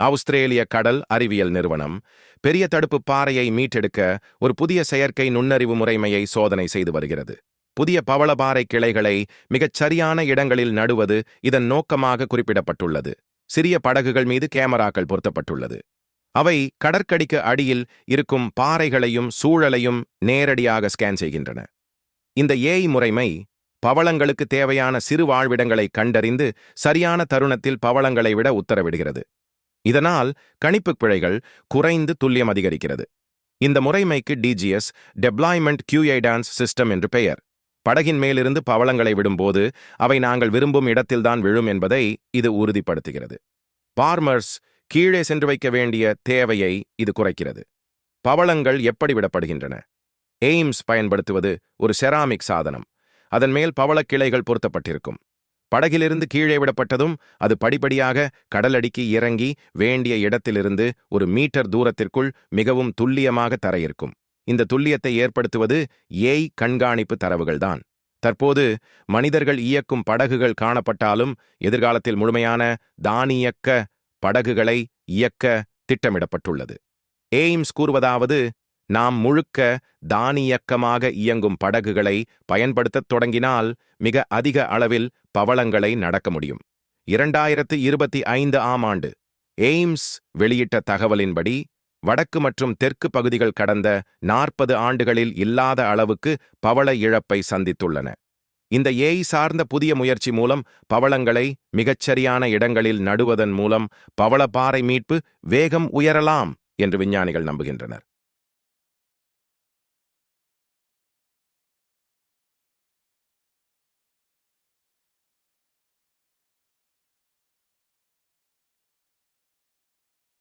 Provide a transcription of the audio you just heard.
ஆஸ்திரேலிய கடல் அறிவியல் நிறுவனம் பெரிய தடுப்பு பாறையை மீட்டெடுக்க ஒரு புதிய செயற்கை நுண்ணறிவு முறைமையை சோதனை செய்து வருகிறது. புதிய பவளபாறை கிளைகளை மிகச் சரியான இடங்களில் நடுவது இதன் நோக்கமாக குறிப்பிடப்பட்டுள்ளது. சிறிய படகுகள் மீது கேமராக்கள் பொருத்தப்பட்டுள்ளது. அவை கடற்கடிக்கு அடியில் இருக்கும் பாறைகளையும் சூழலையும் நேரடியாக ஸ்கேன் செய்கின்றன. இந்த ஏஐ முறைமை பவளங்களுக்கு தேவையான சிறு வாழ்விடங்களை கண்டறிந்து சரியான தருணத்தில் பவளங்களை விட உத்தரவிடுகிறது. இதனால் கணிப்பு பிழைகள் குறைந்து துல்லியம் அதிகரிக்கிறது. இந்த முறைமைக்கு டிஜிஎஸ் டெப்ளாய்மெண்ட் கியூஐடான்ஸ் சிஸ்டம் என்று பெயர். படகின் மேலிருந்து பவளங்களை விடும்போது அவை நாங்கள் விரும்பும் இடத்தில்தான் விழும் என்பதை இது உறுதிப்படுத்துகிறது. பார்மர்ஸ் கீழே சென்று வைக்க வேண்டிய தேவையை இது குறைக்கிறது. பவளங்கள் எப்படி விடப்படுகின்றன? எய்ம்ஸ் பயன்படுத்துவது ஒரு செராமிக் சாதனம். அதன் மேல் பவளக் கிளைகள் பொருத்தப்பட்டிருக்கும். படகிலிருந்து கீழே விடப்பட்டதும் அது படிப்படியாக கடலடிக்கு இறங்கி வேண்டிய இடத்திலிருந்து ஒரு மீட்டர் தூரத்திற்குள் மிகவும் துல்லியமாக தர இருக்கும் இந்த துல்லியத்தை ஏற்படுத்துவது ஏய் கண்காணிப்பு தரவுகள்தான். தற்போது மனிதர்கள் இயக்கும் படகுகள் காணப்பட்டாலும் எதிர்காலத்தில் முழுமையான தானியக்க படகுகளை இயக்க திட்டமிடப்பட்டுள்ளது. எய்ம்ஸ் கூறுவதாவது நாம் முழுக்க தானியக்கமாக இயங்கும் படகுகளை பயன்படுத்தத் தொடங்கினால் மிக அதிக அளவில் பவளங்களை நடக்க முடியும். இரண்டாயிரத்து இருபத்தி ஐந்து ஆம் ஆண்டு எய்ம்ஸ் வெளியிட்ட தகவலின்படி வடக்கு மற்றும் தெற்கு பகுதிகள் கடந்த நாற்பது ஆண்டுகளில் இல்லாத அளவுக்கு பவள இழப்பை சந்தித்துள்ளன. இந்த ஏய் சார்ந்த புதிய முயற்சி மூலம் பவளங்களை மிகச்சரியான இடங்களில் நடுவதன் மூலம் பவளப்பாறை மீட்பு வேகம் உயரலாம் என்று விஞ்ஞானிகள் நம்புகின்றனர்.